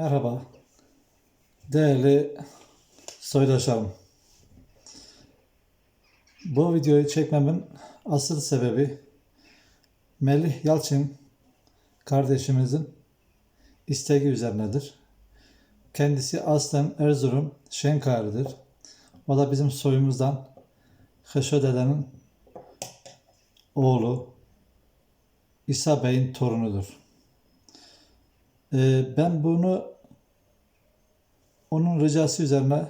Merhaba. Değerli soydaşlarım. Bu videoyu çekmemin asıl sebebi Melih Yalçın kardeşimizin isteği üzerinedir. Kendisi aslen Erzurum Şenkaya'lıdır. O da bizim soyumuzdan Heşo dedenin oğlu İsa Bey'in torunudur. Ee, ben bunu onun ricası üzerine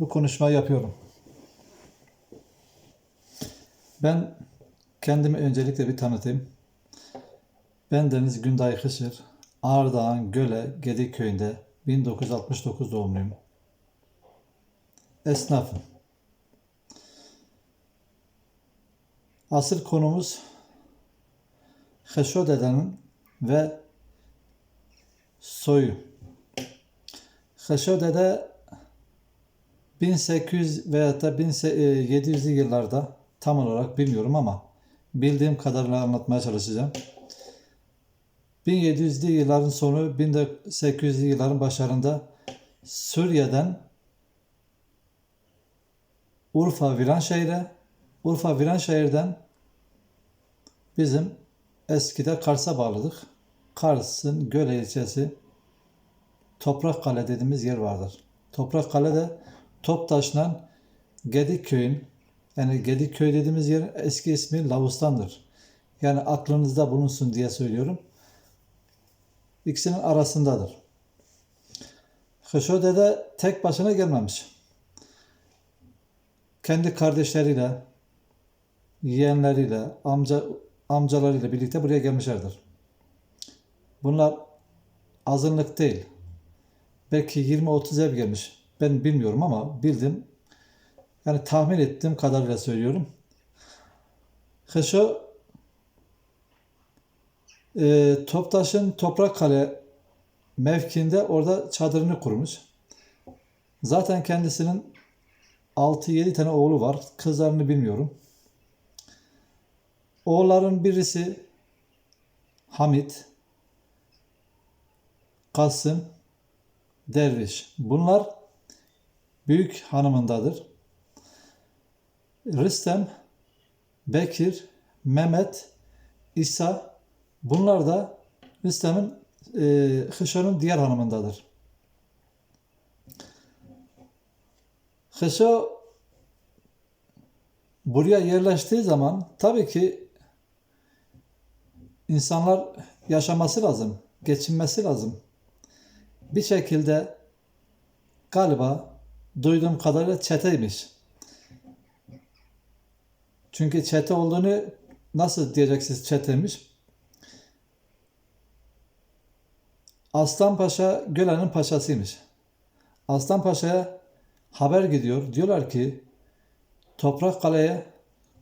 bu konuşmayı yapıyorum. Ben kendimi öncelikle bir tanıtayım. Ben Deniz Günday Hışır, Ağırdağ'ın Göle, Gedik köyünde 1969 doğumluyum. Esnafım. Asıl konumuz Heşo dedenin ve soyu. Heşo dede 1800 veya da 1700'lü yıllarda tam olarak bilmiyorum ama bildiğim kadarıyla anlatmaya çalışacağım. 1700'lü yılların sonu 1800'lü yılların başlarında Suriye'den Urfa Viranşehir'e, Urfa Viranşehir'den bizim eskide Kars'a bağladık. Kars'ın Göle ilçesi Toprakkale dediğimiz yer vardır. Toprakkale'de Toptaş'la Gedikköy'ün yani Gedikköy dediğimiz yer eski ismi Lavustan'dır. Yani aklınızda bulunsun diye söylüyorum. İkisinin arasındadır. Hışo dede tek başına gelmemiş. Kendi kardeşleriyle, yeğenleriyle, amca amcalarıyla birlikte buraya gelmişlerdir. Bunlar azınlık değil. Belki 20-30 ev gelmiş. Ben bilmiyorum ama bildim. Yani tahmin ettiğim kadarıyla söylüyorum. Heşo e, Toptaş'ın Toprakkale mevkiinde orada çadırını kurmuş. Zaten kendisinin 6-7 tane oğlu var. Kızlarını bilmiyorum. Oğulların birisi Hamit, Kasım, Derviş. Bunlar büyük hanımındadır. Rüstem, Bekir, Mehmet, İsa bunlar da Rüstem'in e, Hışo'nun diğer hanımındadır. Hışo buraya yerleştiği zaman tabii ki insanlar yaşaması lazım, geçinmesi lazım. Bir şekilde galiba duyduğum kadarıyla çeteymiş. Çünkü çete olduğunu nasıl diyeceksiniz çeteymiş? Aslan Paşa Gölen'in paşasıymış. Aslan Paşa'ya haber gidiyor. Diyorlar ki Toprakkale'ye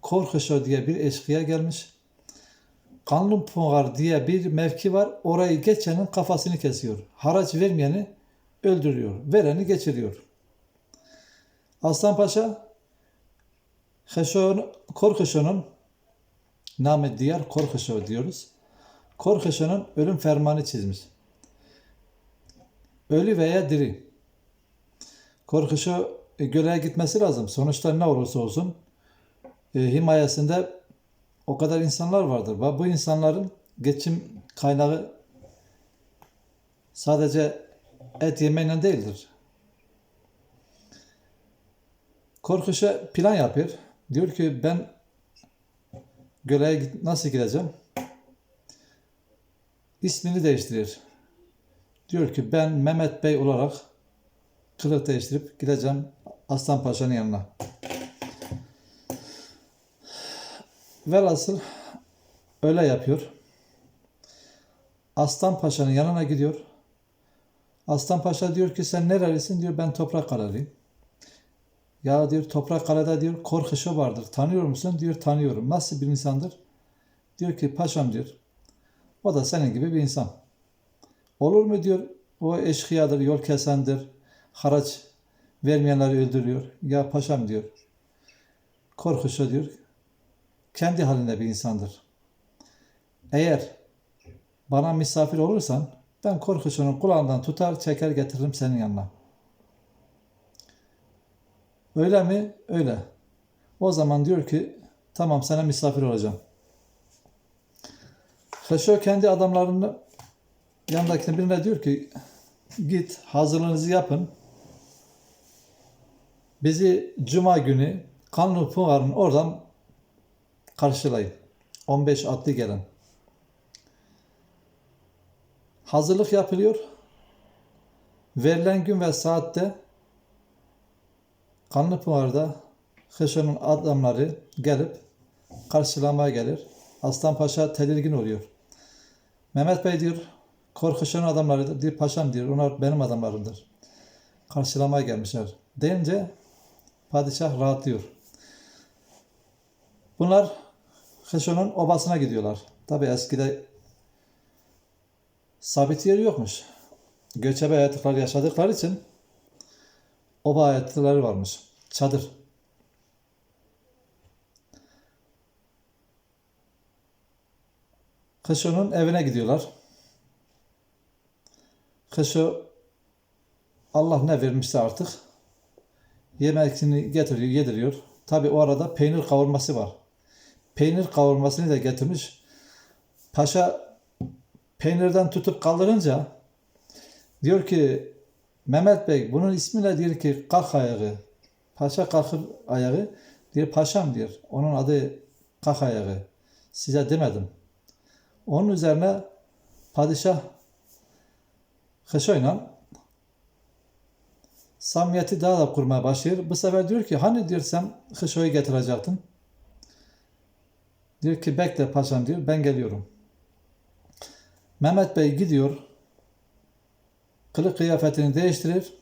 Korkuşo diye bir eşkıya gelmiş. Kanlıpınar diye bir mevki var. Orayı geçenin kafasını kesiyor. Haraç vermeyeni öldürüyor. Vereni geçiriyor. Aslan Paşa Korkuşo'nun namı diğer Korkuşo diyoruz. Korkuşo'nun ölüm fermanı çizmiş. Ölü veya diri. Korkuşo e, göleğe gitmesi lazım. Sonuçta ne olursa olsun e, himayesinde o kadar insanlar vardır. Bu insanların geçim kaynağı sadece et yemeyle değildir. Korkuşa plan yapıyor. Diyor ki ben göleğe nasıl gideceğim? İsmini değiştirir. Diyor ki ben Mehmet Bey olarak kılık değiştirip gideceğim Aslan Paşa'nın yanına. Velhasıl öyle yapıyor. Aslan Paşa'nın yanına gidiyor. Aslan Paşa diyor ki sen nerelisin? Diyor ben Toprakkale'liyim. Ya diyor Toprakkale'de diyor Korkuşo vardır. Tanıyor musun? Diyor tanıyorum. Nasıl bir insandır? Diyor ki paşam diyor. O da senin gibi bir insan. Olur mu diyor. O eşkıyadır, yol kesendir, haraç vermeyenleri öldürüyor. Ya paşam diyor. Korkuşo diyor kendi halinde bir insandır. Eğer bana misafir olursan ben korkuşunun kulağından tutar çeker getiririm senin yanına. Öyle mi? Öyle. O zaman diyor ki tamam sana misafir olacağım. Haşo kendi adamlarını yanındakine birine diyor ki git hazırlığınızı yapın. Bizi cuma günü Kanlı Pınar'ın oradan karşılayın. 15 atlı gelen. Hazırlık yapılıyor. Verilen gün ve saatte Kanlıpınar'da Hışo'nun adamları gelip karşılamaya gelir. Aslan Paşa tedirgin oluyor. Mehmet Bey diyor, Korkuşo'nun adamları diyor, paşam diyor, onlar benim adamlarımdır. Karşılamaya gelmişler. Deyince padişah rahatlıyor. Bunlar Hışo'nun obasına gidiyorlar. Tabi eskide sabit yeri yokmuş. Göçebe hayatlar yaşadıkları için oba hayatları varmış. Çadır. Kışo'nun evine gidiyorlar. Kışo Allah ne vermişse artık yemekini getiriyor, yediriyor. Tabi o arada peynir kavurması var. Peynir kavurmasını da getirmiş. Paşa peynirden tutup kaldırınca diyor ki Mehmet Bey bunun ismi ne diyor ki kalk ayağı. Paşa kalkır ayağı. Diyor paşam diyor. Onun adı kalk ayağı. Size demedim. Onun üzerine padişah Hışo'yla samimiyeti daha da kurmaya başlıyor. Bu sefer diyor ki hani diyor sen Hışo'yu getirecektin. Diyor ki bekle paşam diyor ben geliyorum. Mehmet Bey gidiyor. Kılık kıyafetini değiştirir.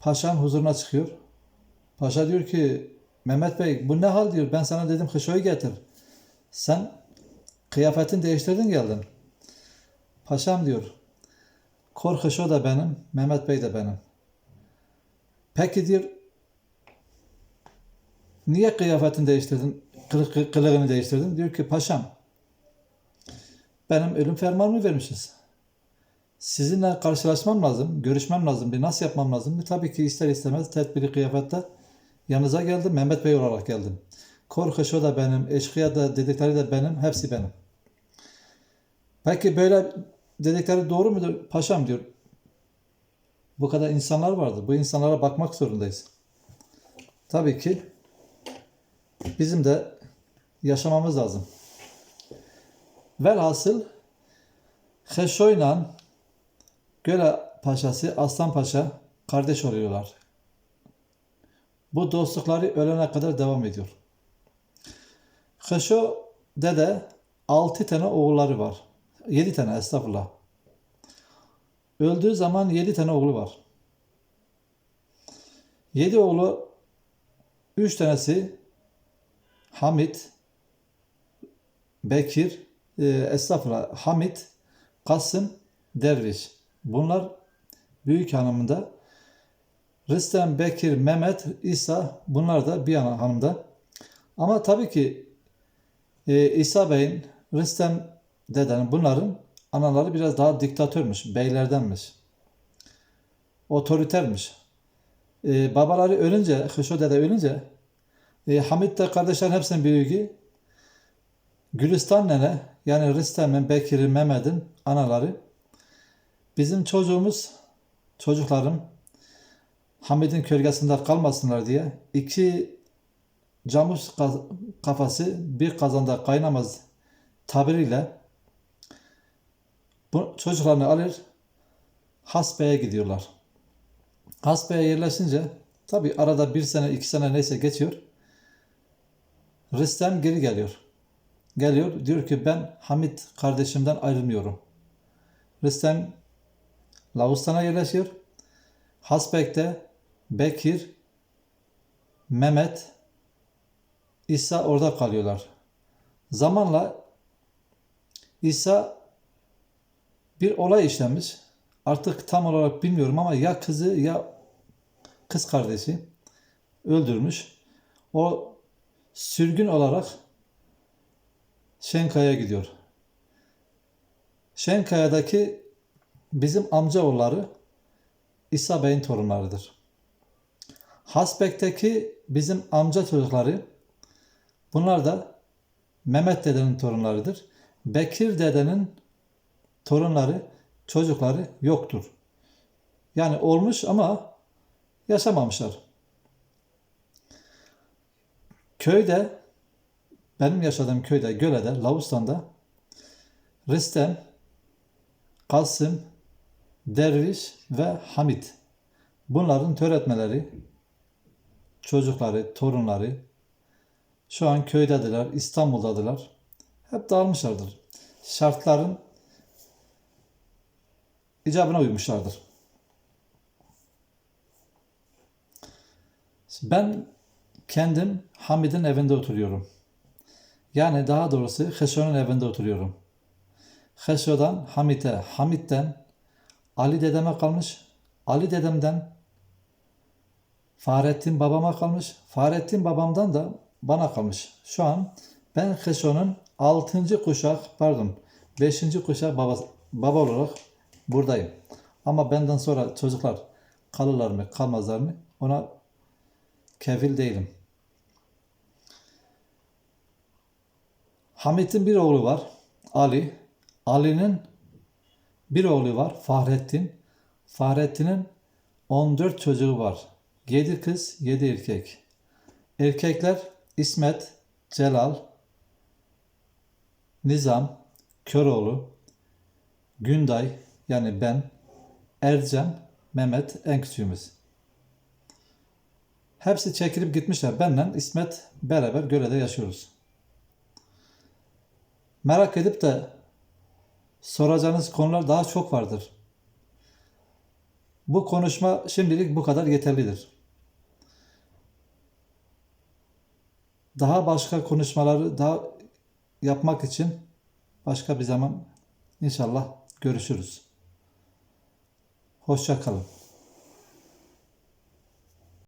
Paşam huzuruna çıkıyor. Paşa diyor ki Mehmet Bey bu ne hal diyor. Ben sana dedim Hışo'yu getir. Sen kıyafetini değiştirdin geldin. Paşam diyor. Kor Hışo da benim. Mehmet Bey de benim. Peki diyor niye kıyafetini değiştirdin? Kılık, kılığını değiştirdin? Diyor ki paşam benim ölüm fermanımı vermişiz. Sizinle karşılaşmam lazım, görüşmem lazım, bir nasıl yapmam lazım? Tabii ki ister istemez tedbiri kıyafette yanınıza geldim, Mehmet Bey olarak geldim. Korkuşo da benim, eşkıya da dedikleri de benim, hepsi benim. Peki böyle dedikleri doğru mudur? Paşam diyor. Bu kadar insanlar vardı. Bu insanlara bakmak zorundayız. Tabii ki bizim de yaşamamız lazım. Velhasıl Heşoy'la Göle Paşası Aslan Paşa kardeş oluyorlar. Bu dostlukları ölene kadar devam ediyor. Heşo dede 6 tane oğulları var. 7 tane estağfurullah. Öldüğü zaman 7 tane oğlu var. 7 oğlu 3 tanesi Hamit, Bekir, e, estağfurullah Hamit, Kasım, Derviş. Bunlar büyük hanımında. Rıstem, Bekir, Mehmet, İsa bunlar da bir ana hanımda. Ama tabii ki e, İsa Bey'in, Rıstem dedenin bunların anaları biraz daha diktatörmüş, beylerdenmiş. Otoritermiş. E, babaları ölünce, Hışo dede ölünce e, Hamit de kardeşlerin hepsinin büyüğü Gülistan nene yani Rıstem'in, Bekir'in, Mehmet'in anaları bizim çocuğumuz, çocuklarım Hamid'in kölgesinde kalmasınlar diye iki camış kafası bir kazanda kaynamaz tabiriyle bu çocuklarını alır Hasbe'ye gidiyorlar. Hasbe'ye yerleşince tabi arada bir sene iki sene neyse geçiyor. Rıstem geri geliyor. Geliyor diyor ki ben Hamit kardeşimden ayrılmıyorum. Rıstem Lavustan'a yerleşiyor. Hasbek'te Bekir, Mehmet, İsa orada kalıyorlar. Zamanla İsa bir olay işlemiş. Artık tam olarak bilmiyorum ama ya kızı ya kız kardeşi öldürmüş. O sürgün olarak Şenkaya gidiyor. Şenkaya'daki bizim amcaoğulları İsa Bey'in torunlarıdır. Hasbek'teki bizim amca çocukları bunlar da Mehmet dedenin torunlarıdır. Bekir dedenin torunları, çocukları yoktur. Yani olmuş ama yaşamamışlar. Köyde, benim yaşadığım köyde, Göle'de, Lavustan'da Rıstem, Kasım, Derviş ve Hamit. Bunların töretmeleri, çocukları, torunları şu an köydedirler, İstanbul'dadılar. Hep dağılmışlardır. Şartların icabına uymuşlardır. Ben kendim Hamid'in evinde oturuyorum. Yani daha doğrusu Heşo'nun evinde oturuyorum. Heşo'dan Hamit'e, Hamit'ten Ali dedeme kalmış, Ali dedemden Fahrettin babama kalmış, Fahrettin babamdan da bana kalmış. Şu an ben Heşo'nun 6. kuşak, pardon 5. kuşak baba, baba olarak buradayım. Ama benden sonra çocuklar kalırlar mı, kalmazlar mı ona kefil değilim. Hamit'in bir oğlu var, Ali. Ali'nin bir oğlu var, Fahrettin. Fahrettin'in 14 çocuğu var. 7 kız, 7 erkek. Erkekler İsmet, Celal, Nizam, Köroğlu, Günday yani ben, Ercan, Mehmet en küçüğümüz. Hepsi çekilip gitmişler. Benle İsmet beraber Göle'de yaşıyoruz. Merak edip de soracağınız konular daha çok vardır. Bu konuşma şimdilik bu kadar yeterlidir. Daha başka konuşmaları daha yapmak için başka bir zaman inşallah görüşürüz. Hoşça kalın.